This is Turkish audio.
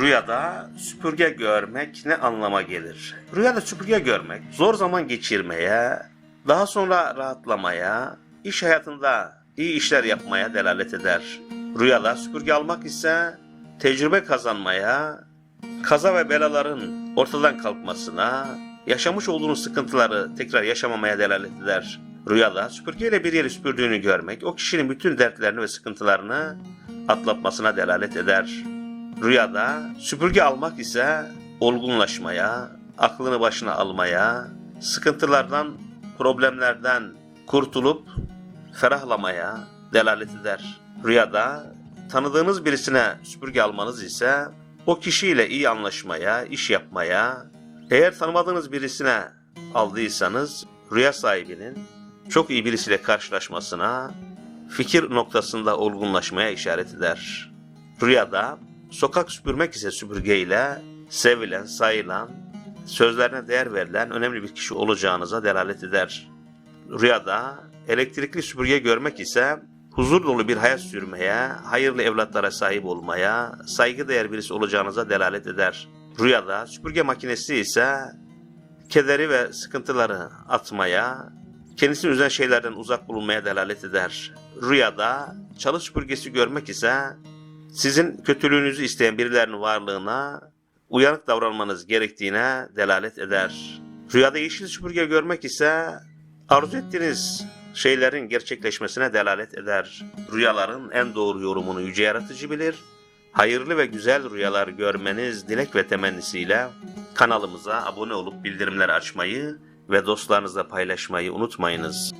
Rüyada süpürge görmek ne anlama gelir? Rüyada süpürge görmek zor zaman geçirmeye, daha sonra rahatlamaya, iş hayatında iyi işler yapmaya delalet eder. Rüyada süpürge almak ise tecrübe kazanmaya, kaza ve belaların ortadan kalkmasına, yaşamış olduğunuz sıkıntıları tekrar yaşamamaya delalet eder. Rüyada süpürgeyle bir yeri süpürdüğünü görmek, o kişinin bütün dertlerini ve sıkıntılarını atlatmasına delalet eder. Rüyada süpürge almak ise olgunlaşmaya, aklını başına almaya, sıkıntılardan, problemlerden kurtulup ferahlamaya delalet eder. Rüyada tanıdığınız birisine süpürge almanız ise o kişiyle iyi anlaşmaya, iş yapmaya, eğer tanımadığınız birisine aldıysanız rüya sahibinin çok iyi birisiyle karşılaşmasına, fikir noktasında olgunlaşmaya işaret eder. Rüyada sokak süpürmek ise süpürgeyle sevilen, sayılan, sözlerine değer verilen önemli bir kişi olacağınıza delalet eder. Rüyada elektrikli süpürge görmek ise huzur dolu bir hayat sürmeye, hayırlı evlatlara sahip olmaya, saygıdeğer birisi olacağınıza delalet eder. Rüyada süpürge makinesi ise kederi ve sıkıntıları atmaya, kendisini üzen şeylerden uzak bulunmaya delalet eder. Rüyada çalı süpürgesi görmek ise sizin kötülüğünüzü isteyen birilerinin varlığına uyanık davranmanız gerektiğine delalet eder. Rüyada yeşil süpürge görmek ise arzu ettiğiniz şeylerin gerçekleşmesine delalet eder. Rüyaların en doğru yorumunu yüce yaratıcı bilir. Hayırlı ve güzel rüyalar görmeniz dilek ve temennisiyle kanalımıza abone olup bildirimleri açmayı ve dostlarınızla paylaşmayı unutmayınız.